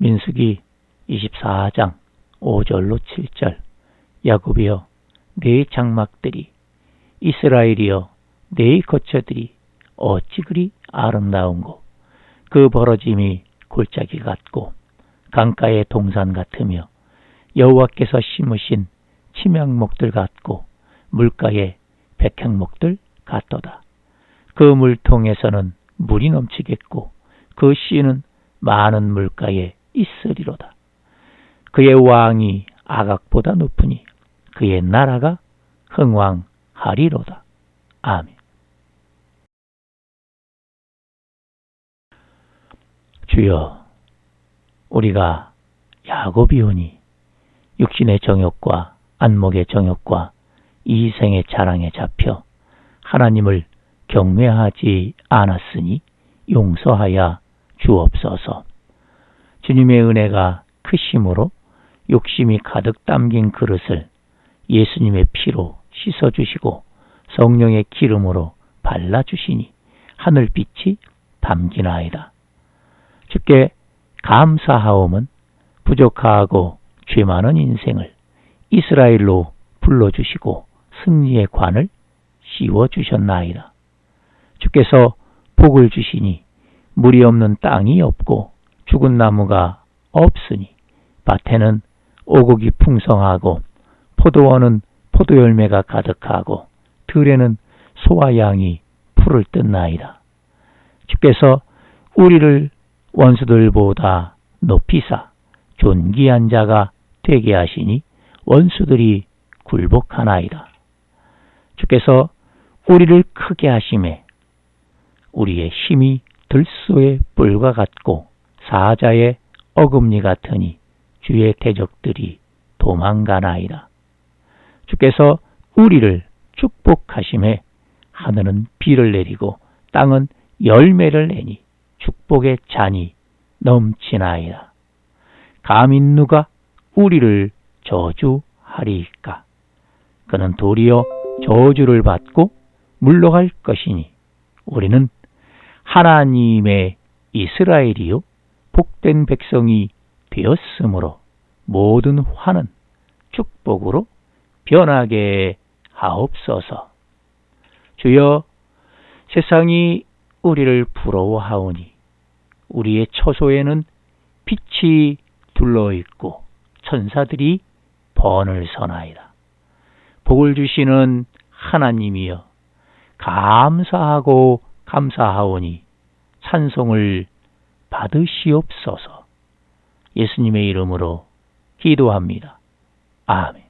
민수기 24장 5절로 7절 야곱이여 내 장막들이 이스라엘이여 내 거처들이 어찌 그리 아름다운고 그 벌어짐이 골짜기 같고 강가의 동산 같으며 여호와께서 심으신 침향목들 같고 물가의 백향목들 같도다. 그 물통에서는 물이 넘치겠고 그 씨는 많은 물가에 있으리로다. 그의 왕이 아각보다 높으니 그의 나라가 흥왕하리로다. 아멘. 주여, 우리가 야곱이오니 육신의 정욕과 안목의 정욕과 이생의 자랑에 잡혀 하나님을 경외하지 않았으니 용서하여 주옵소서. 주님의 은혜가 크심으로 욕심이 가득 담긴 그릇을 예수님의 피로 씻어주시고 성령의 기름으로 발라주시니 하늘빛이 담기나이다. 주께 감사하옴은 부족하고 죄 많은 인생을 이스라엘로 불러주시고 승리의 관을 씌워주셨나이다. 주께서 복을 주시니 물이 없는 땅이 없고 죽은 나무가 없으니 밭에는 오곡이 풍성하고 포도원은 포도 열매가 가득하고 들에는 소와 양이 풀을 뜯나이다. 주께서 우리를 원수들보다 높이사 존귀한 자가 되게 하시니 원수들이 굴복하나이다. 주께서 우리를 크게 하심에 우리의 힘이 들소의 뿔과 같고 사자의 어금니 같으니 주의 대적들이 도망가나이다. 주께서 우리를 축복하심에 하늘은 비를 내리고 땅은 열매를 내니 축복의 잔이 넘치나이다. 감히 누가 우리를 저주하리까? 그는 도리어 저주를 받고 물러갈 것이니 우리는 하나님의 이스라엘이요 복된 백성이 되었으므로 모든 화는 축복으로 변하게 하옵소서. 주여 세상이 우리를 부러워하오니 우리의 처소에는 빛이 둘러 있고 천사들이 번을 서나이다. 복을 주시는 하나님이여 감사하고 감사하오니 찬송을 받으시옵소서. 예수님의 이름으로 기도합니다. 아멘.